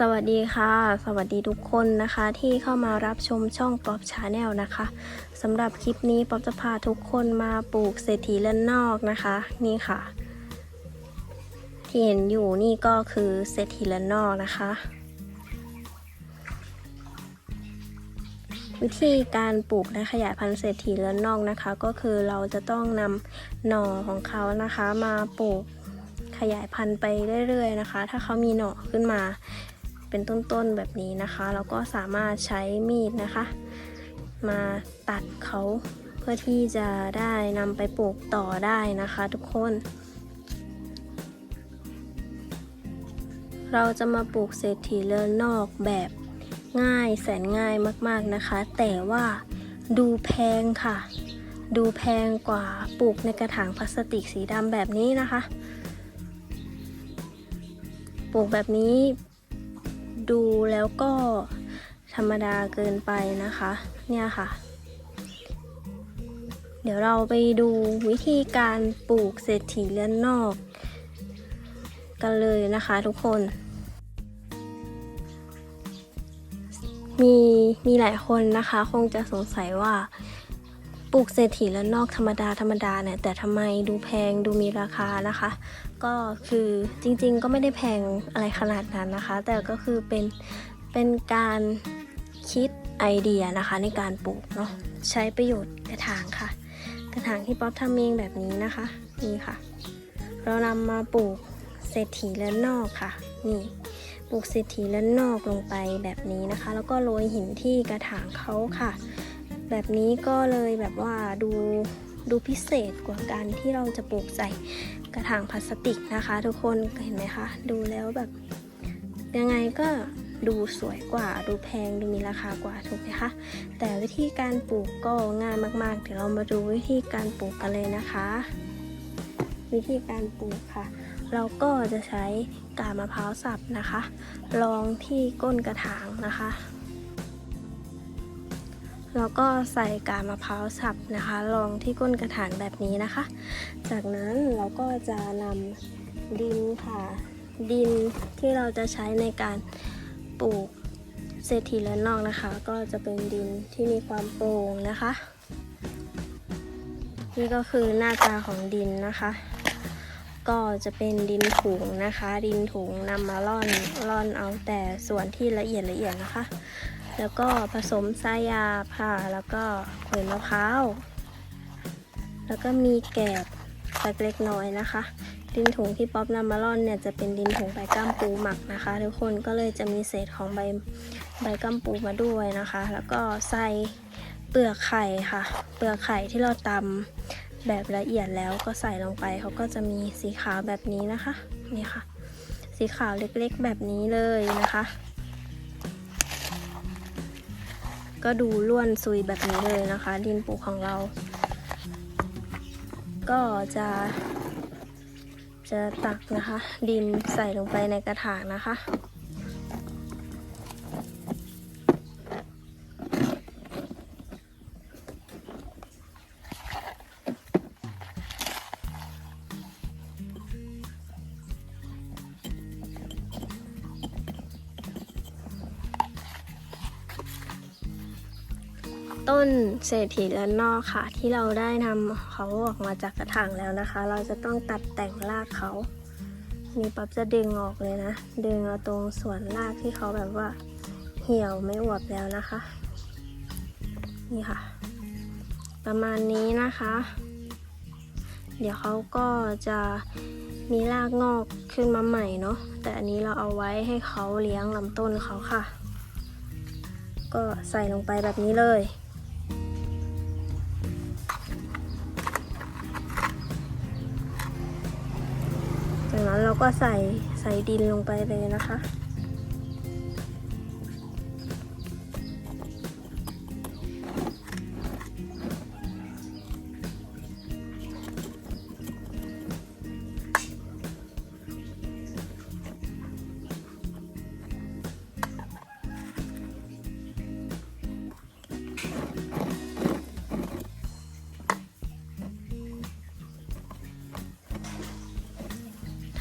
สวัสดีค่ะ สวัสดีทุกคนนะคะที่เข้ามารับชมช่องป๊อปชาแนลนะคะสำหรับคลิปนี้ป๊อปจะพาทุกคนมาปลูกเศรษฐีเล่นนอกนะคะ นี่ค่ะ ที่เห็นอยู่นี่ก็คือเศรษฐีเล่นนอกนะคะ วิธีการปลูกและขยายพันธุ์เศรษฐีเลนนอกนะคะ ก็คือเราจะต้องนำหน่อของเขานะคะมาปลูกขยายพันธุ์ไปเรื่อยๆนะคะ ถ้าเขามีหน่อขึ้นมา เป็นต้นๆแบบนี้นะคะเราก็สามารถใช้มีดนะคะ มาตัดเขาเพื่อที่จะได้นำไปปลูกต่อได้นะคะ ทุกคน เราจะมาปลูกเศรษฐีเลือนนอกแบบง่ายแสนง่ายมากๆนะคะ แต่ว่าดูแพงค่ะ ดูแพงกว่าปลูกในกระถางพลาสติกสีดำแบบนี้นะคะ ปลูกแบบนี้ ดูแล้วก็ธรรมดาเกินไปนะคะ เนี่ยค่ะ เดี๋ยวเราไปดูวิธีการปลูกเศรษฐีเลือนนอก กันเลยนะคะทุกคน มีมีหลายคนนะคะ คงจะสงสัยว่า ปลูกเศรษฐีแล้วนอกธรรมดาธรรมดาเนี่ยแต่ทำไมดูแพงดูมีราคานะคะ ก็คือจริงๆก็ไม่ได้แพงอะไรขนาดนั้นนะคะ แต่ก็คือเป็นเป็นการคิดไอเดียนะคะในการปลูกเนาะใช้ประโยชน์กระถางค่ะ กระถางที่ป๊อปทำเองแบบนี้นะคะนี่ค่ะ เรานำมาปลูกเศรษฐีและนอกค่ะนี่ปลูกเศรษฐีและนอกลงไปแบบนี้นะคะ แล้วก็โรยหินที่กระถางเขาค่ะ แบบนี้ก็เลยแบบว่าดูดูพิเศษกว่าการที่เราจะปลูกใส่กระถางพลาสติกนะคะ ทุกคนเห็นไหมคะ ดูแล้วแบบ ยังไงก็ดูสวยกว่า ดูแพงดูมีราคากว่าถูกไหมคะ แต่วิธีการปลูกก็ง่ายมากๆ เดี๋ยวเรามาดูวิธีการปลูกกันเลยนะคะ วิธีการปลูกค่ะ เราก็จะใช้กาบมะพร้าวสับนะคะรองที่ก้นกระถางนะคะ แล้วก็ใส่กาบมะพร้าวสับนะคะรองที่ก้นกระถางแบบนี้นะคะ จากนั้นเราก็จะนำดินค่ะ ดินที่เราจะใช้ในการปลูกเศรษฐีและนอกนะคะ ก็จะเป็นดินที่มีความโปร่งนะคะ นี่ก็คือหน้าตาของดินนะคะ ก็จะเป็นดินถุงนะคะ ดินถุงนำมาร่อนร่อนเอาแต่ส่วนที่ละเอียดละเอียดนะคะ แล้วก็ผสมทรายยาบค่ะแล้วก็ขวยมะพร้าว แล้วก็มีแกบสักเล็กน้อยนะคะ ดินถุงที่ป๊อปนำมาร่อนเนี่ยจะเป็นดินถุงใบก้ามปูหมักนะคะ ทุกคนก็เลยจะมีเศษของใบใบก้ามปูมาด้วยนะคะ แล้วก็ใส่เปลือกไข่ค่ะ เปลือกไข่ที่เราตำแบบละเอียดแล้วก็ใส่ลงไปเขาก็จะมีสีขาวแบบนี้นะคะนี่ค่ะ สีขาวเล็กๆแบบนี้เลยนะคะ ก็ดูล้วนซุยแบบนี้เลยนะคะ ดินปลูกของเรา ก็จะ จะตักนะคะ ดินใส่ลงไปในกระถางนะคะ ต้นเศรษฐีและนอกค่ะ ที่เราได้นำเขาออกมาจากกระถางแล้วนะคะ เราจะต้องตัดแต่งรากเขามีปั๊บจะดึงออกเลยนะ ดึงเอาตรงส่วนรากที่เขาแบบว่าเหี่ยวไม่อวบแล้วนะคะ นี่ค่ะ ประมาณนี้นะคะ เดี๋ยวเขาก็จะมีรากงอกขึ้นมาใหม่เนาะแต่อันนี้เราเอาไว้ให้เขาเลี้ยงลำต้นเขาค่ะ ก็ใส่ลงไปแบบนี้เลย ก็ใส่ใส่ดินลงไปเลยนะคะ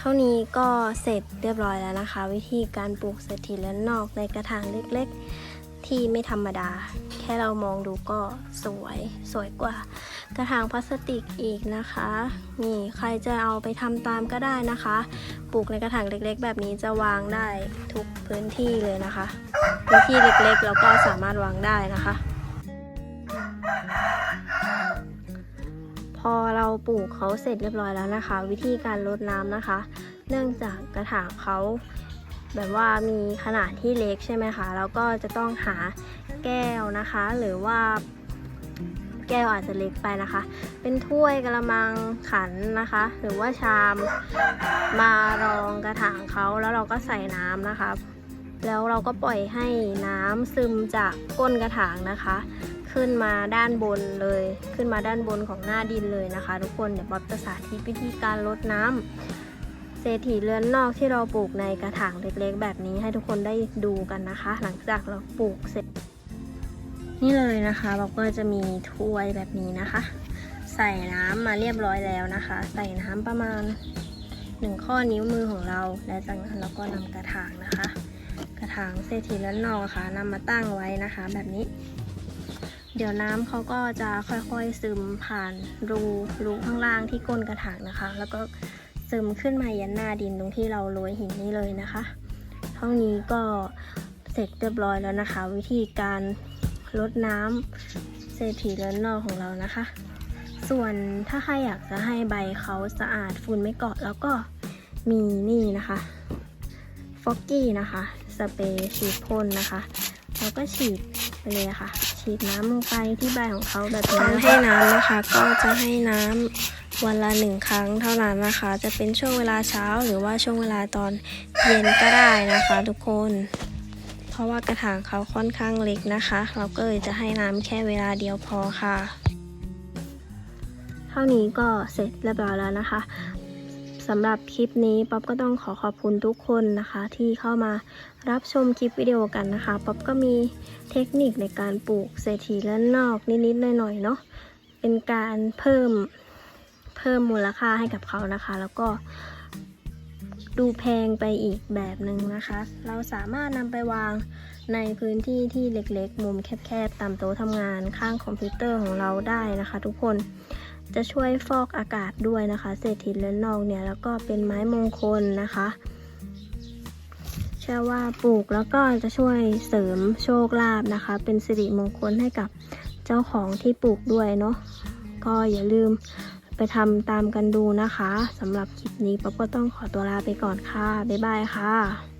ทท่านี้ก็เสร็จเรียบร้อยแล้วนะคะ วิธีการปลูกเศรษฐีและนอกในกระถางเล็กๆ ที่ไม่ธรรมดา แค่เรามองดูก็สวยสวยกว่ากระถางพลาสติกอีกนะคะ นี่ใครจะเอาไปทำตามก็ได้นะคะ ปลูกในกระถางเล็กๆ แบบนี้จะวางได้ทุกพื้นที่เลยนะคะ พื้นที่เล็กๆ แล้วก็สามารถวางได้นะคะ ปลูกเขาเสร็จเรียบร้อยแล้วนะคะ วิธีการรดน้ำนะคะ เนื่องจากกระถางเขาแบบว่ามีขนาดที่เล็กใช่ไหมคะแล้วก็จะต้องหาแก้วนะคะ หรือว่า แก้วอาจจะเล็กไปนะคะ เป็นถ้วยกระมังขันนะคะ หรือว่าชามมารองกระถางเขาแล้วเราก็ใส่น้ำนะคะ แล้วเราก็ปล่อยให้น้ำซึมจากก้นกระถางนะคะ ขึ้นมาด้านบนเลย ขึ้นมาด้านบนของหน้าดินเลยนะคะ ทุกคนเดี๋ยวป๊อปจะสาธิตวิธีการรดน้ำเศรษฐีเรือนนอกที่เราปลูกในกระถางเล็กๆ แบบนี้ให้ทุกคนได้ดูกันนะคะ หลังจากเราปลูกเสร็จ นี่เลยนะคะเราก็จะมีถ้วยแบบนี้นะคะ ใส่น้ำมาเรียบร้อยแล้วนะคะ ใส่น้ำประมาณหนึ่งข้อนิ้วมือของเรา และจากนั้นเราก็นำกระถางนะคะ กระถางเศรษฐีและนอกค่ะนำมาตั้งไว้นะคะ แบบนี้ เดี๋ยวน้ำเขาก็จะค่อยๆซึมผ่านรูรูข้างล่างที่ก้นกระถางนะคะ แล้วก็ซึมขึ้นมายันหน้าดินตรงที่เราโรยหินนี้เลยนะคะเท่านี้ก็เสร็จเรียบร้อยแล้วนะคะ วิธีการลดน้ำเศรษฐีเรือนนอกของเรานะคะ ส่วนถ้าใครอยากจะให้ใบเขาสะอาดฝุ่นไม่เกาะแล้วก็มีนี่นะคะฟอกกี้นะคะ สเปรย์ฉีดพ่นนะคะ แล้วก็ฉีด ไปเลยค่ะ ฉีดน้ำลงไปที่ใบของเขาแบบนี้การให้น้ำนะคะ ก็จะให้น้ำวันละหนึ่งครั้งเท่านั้นนะคะ จะเป็นช่วงเวลาเช้าหรือว่าช่วงเวลาตอนเย็นก็ได้นะคะ ทุกคน เพราะว่ากระถางเขาค่อนข้างเล็กนะคะ เราก็เลยจะให้น้ำแค่เวลาเดียวพอค่ะ เท่านี้ก็เสร็จเรียบร้อยแล้วนะคะ สำหรับคลิปนี้ป๊อปก็ต้องขอขอบคุณทุกคนนะคะ ที่เข้ามารับชมคลิปวิดีโอกันนะคะป๊อปก็มีเทคนิคในการปลูกเศรษฐีและนอกนิดๆหน่อยๆเนาะเป็นการเพิ่มเพิ่มมูลค่าให้กับเขานะคะ แล้วก็ดูแพงไปอีกแบบหนึ่งนะคะ เราสามารถนำไปวางในพื้นที่ที่เล็กๆ มุมแคบๆตามโต๊ะทำงานข้างคอมพิวเตอร์ของเราได้นะคะ ทุกคน จะช่วยฟอกอากาศด้วยนะคะ เศรษฐีเรือนนอกเนี่ยแล้วก็เป็นไม้มงคลนะคะเชื่อว่าปลูกแล้วก็จะช่วยเสริมโชคลาภนะคะ เป็นสิริมงคลให้กับเจ้าของที่ปลูกด้วยเนาะก็อย่าลืมไปทำตามกันดูนะคะสำหรับคลิปนี้ป๊อปก็ต้องขอตัวลาไปก่อนค่ะ บ๊ายบายค่ะ